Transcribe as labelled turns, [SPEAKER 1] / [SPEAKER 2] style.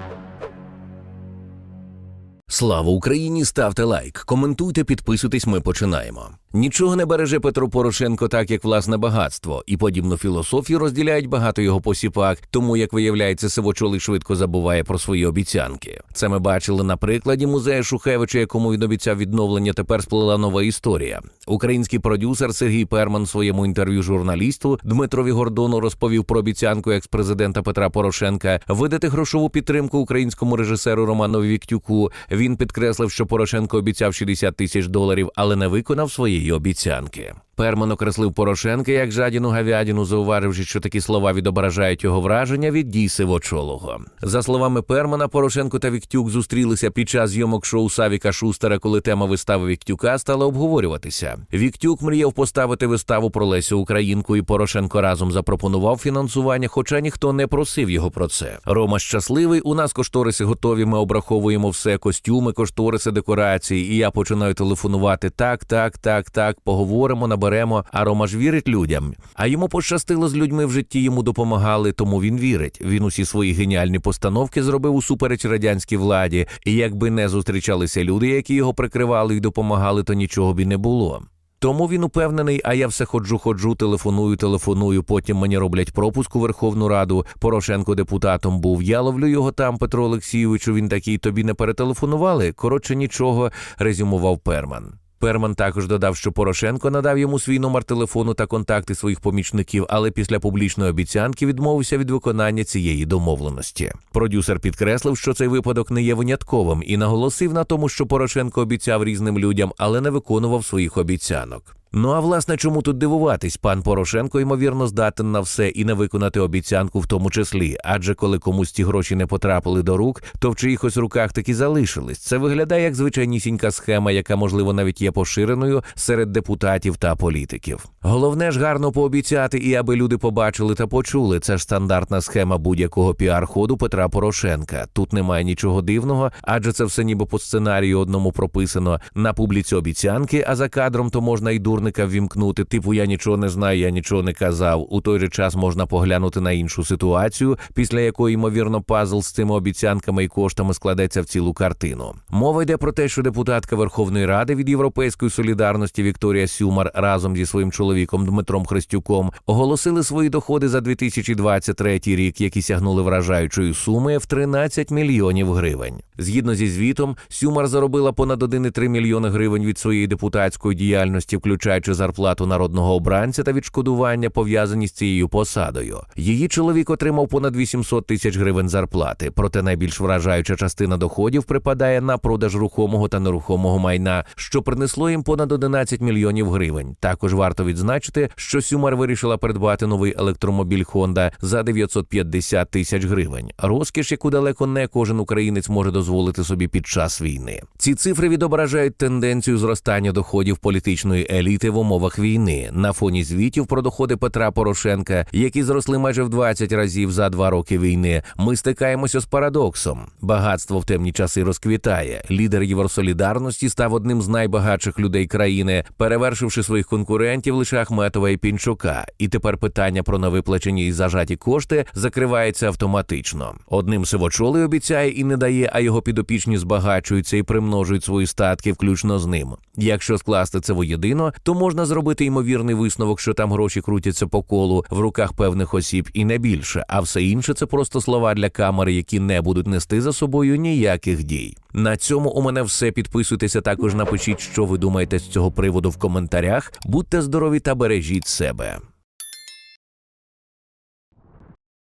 [SPEAKER 1] Thank you. Слава Україні! Ставте лайк, коментуйте, підписуйтесь. Ми починаємо. Нічого не береже Петро Порошенко, так як власне багатство, і подібну філософію розділяють багато його посіпак. Тому, як виявляється, Сивочолий швидко забуває про свої обіцянки. Це ми бачили на прикладі музею Шухевича, якому він обіцяв відновлення. Тепер сплила нова історія. Український продюсер Сергій Перман в своєму інтерв'ю журналісту Дмитрові Гордону розповів про обіцянку екс-президента Петра Порошенка видати грошову підтримку українському режисеру Роману Віктюку. Він підкреслив, що Порошенко обіцяв 60 тисяч доларів, але не виконав своєї обіцянки. Перман окреслив Порошенка як жадіну гавядіну, зауваживши, що такі слова відображають його враження від дій сивочолого. За словами Пермана, Порошенко та Віктюк зустрілися під час зйомок шоу Савіка Шустера, коли тема вистави Віктюка стала обговорюватися. Віктюк мріяв поставити виставу про Лесю Українку, і Порошенко разом запропонував фінансування, хоча ніхто не просив його про це. Рома щасливий. У нас кошториси готові. Ми обраховуємо все костюми, кошториси, декорації. І я починаю телефонувати. Так, так, так, так. Поговоримо, наберемо. А Рома ж вірить людям. А йому пощастило з людьми в житті. Йому допомагали, тому він вірить. Він усі свої геніальні постановки зробив усупереч радянській владі. І якби не зустрічалися люди, які його прикривали і допомагали, то нічого б і не було. Тому він упевнений, а я все ходжу, ходжу, телефоную, телефоную. Потім мені роблять пропуск у Верховну Раду. Порошенко депутатом був. Я ловлю його там, Петро Олексійовичу. Він такий тобі не перетелефонували. Коротше, нічого, резюмував Перман. Перман також додав, що Порошенко надав йому свій номер телефону та контакти своїх помічників, але після публічної обіцянки відмовився від виконання цієї домовленості. Продюсер підкреслив, що цей випадок не є винятковим, і наголосив на тому, що Порошенко обіцяв різним людям, але не виконував своїх обіцянок. Ну а власне, чому тут дивуватись? Пан Порошенко ймовірно здатен на все і не виконати обіцянку в тому числі. Адже коли комусь ці гроші не потрапили до рук, то в чиїхось руках таки залишились. Це виглядає як звичайнісінька схема, яка можливо навіть є поширеною серед депутатів та політиків. Головне ж гарно пообіцяти, і аби люди побачили та почули. Це ж стандартна схема будь-якого піар-ходу Петра Порошенка. Тут немає нічого дивного, адже це все ніби по сценарію одному прописано на публіці обіцянки, а за кадром то можна й дурника ввімкнути. Типу я нічого не знаю, я нічого не казав. У той же час можна поглянути на іншу ситуацію, після якої ймовірно пазл з цими обіцянками і коштами складеться в цілу картину. Мова йде про те, що депутатка Верховної Ради від Європейської солідарності Вікторія Сюмар разом зі своїм чоловіком Дмитром Христюком оголосили свої доходи за 2023 рік, які сягнули вражаючої суми в 13 мільйонів гривень. Згідно зі звітом, Сюмар заробила понад 1,3 мільйони гривень від своєї депутатської діяльності, включаючи зарплату народного обранця та відшкодування, пов'язані з цією посадою. Її чоловік отримав понад 800 тисяч гривень зарплати. Проте найбільш вражаюча частина доходів припадає на продаж рухомого та нерухомого майна, що принесло їм понад 11 мільйонів гривень. Також варто відзначити, що Сюмар вирішила придбати новий електромобіль Honda за 950 тисяч гривень. Розкіш, яку далеко не кожен українець може дозволити собі під час війни. Ці цифри відображають тенденцію зростання доходів політичної еліти в умовах війни на фоні звітів про доходи Петра Порошенка, які зросли майже в 20 разів за два роки війни. Ми стикаємося з парадоксом. Багатство в темні часи розквітає. Лідер Євросолідарності став одним з найбагатших людей країни, перевершивши своїх конкурентів лише Ахметова і Пінчука. І тепер питання про невиплачені і зажаті кошти закривається автоматично. Одним сивочолий обіцяє і не дає, а його підопічні збагачуються і примножують свої статки, включно з ним. Якщо скласти це воєдино, то можна зробити ймовірний висновок, що там гроші крутяться по колу в руках певних осіб і не більше, а все інше це просто слова для камери, які не будуть нести за собою ніяких дій. На цьому у мене все. Підписуйтеся також. Напишіть, що ви думаєте з цього приводу в коментарях. Будьте здорові та бережіть себе.